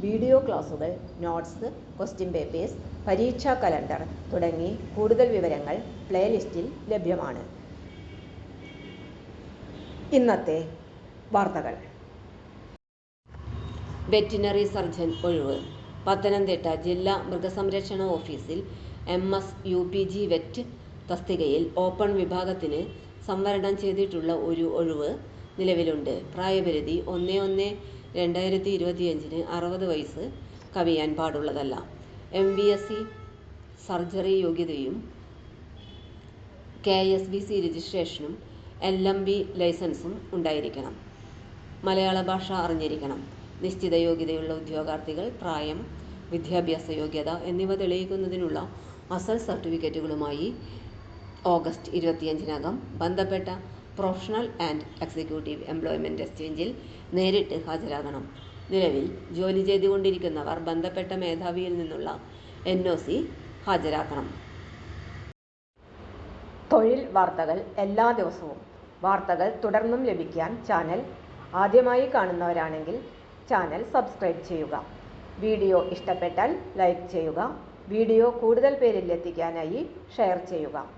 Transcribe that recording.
Video ക്ലാസുകൾ notes question papers പരീക്ഷാ calendar തുടങ്ങി കൂടുതൽ വിവരങ്ങൾ പ്ലേലിസ്റ്റിൽ ലഭ്യമാണ്. ഇന്നത്തെ വാർത്തകൾ. വെറ്റിനറി സർജൻ ഒഴിവ്. പത്തനംതിട്ട ജില്ലാ മൃഗസംരക്ഷണ ഓഫീസിൽ M S U P G vet തസ്തികയിൽ ഓപ്പൺ വിഭാഗത്തിന് സംവരണം ചെയ്തിട്ടുള്ള ഒരു ഒഴിവ് നിലവിലുണ്ട്. പ്രായപരിധി ഒന്ന് ഒന്ന് രണ്ടായിരത്തി ഇരുപത്തിയഞ്ചിന് അറുപത് വയസ്സ് കവിയാൻ പാടുള്ളതല്ല. എം ബി എസ് സർജറി യോഗ്യതയും കെ എസ് ബി സി രജിസ്ട്രേഷനും എൽ എം ബി ലൈസൻസും ഉണ്ടായിരിക്കണം. മലയാള ഭാഷ അറിഞ്ഞിരിക്കണം. നിശ്ചിത യോഗ്യതയുള്ള ഉദ്യോഗാർത്ഥികൾ പ്രായം വിദ്യാഭ്യാസ യോഗ്യത എന്നിവ തെളിയിക്കുന്നതിനുള്ള അസൽ സർട്ടിഫിക്കറ്റുകളുമായി ഓഗസ്റ്റ് ഇരുപത്തിയഞ്ചിനകം ബന്ധപ്പെട്ട പ്രൊഫഷണൽ ആൻഡ് എക്സിക്യൂട്ടീവ് എംപ്ലോയ്മെന്റ് എക്സ്ചേഞ്ചിൽ നേരിട്ട് ഹാജരാകണം. നിലവിൽ ജോലി ചെയ്തുകൊണ്ടിരിക്കുന്നവർ ബന്ധപ്പെട്ട മേധാവിയിൽ നിന്നുള്ള എൻ ഒ സി ഹാജരാക്കണം. തൊഴിൽ വാർത്തകൾ എല്ലാ ദിവസവും. വാർത്തകൾ തുടർന്നും ലഭിക്കാൻ ചാനൽ ആദ്യമായി കാണുന്നവരാണെങ്കിൽ ചാനൽ സബ്സ്ക്രൈബ് ചെയ്യുക. വീഡിയോ ഇഷ്ടപ്പെട്ടാൽ ലൈക്ക് ചെയ്യുക. വീഡിയോ കൂടുതൽ പേരിൽ എത്തിക്കാനായി ഷെയർ ചെയ്യുക.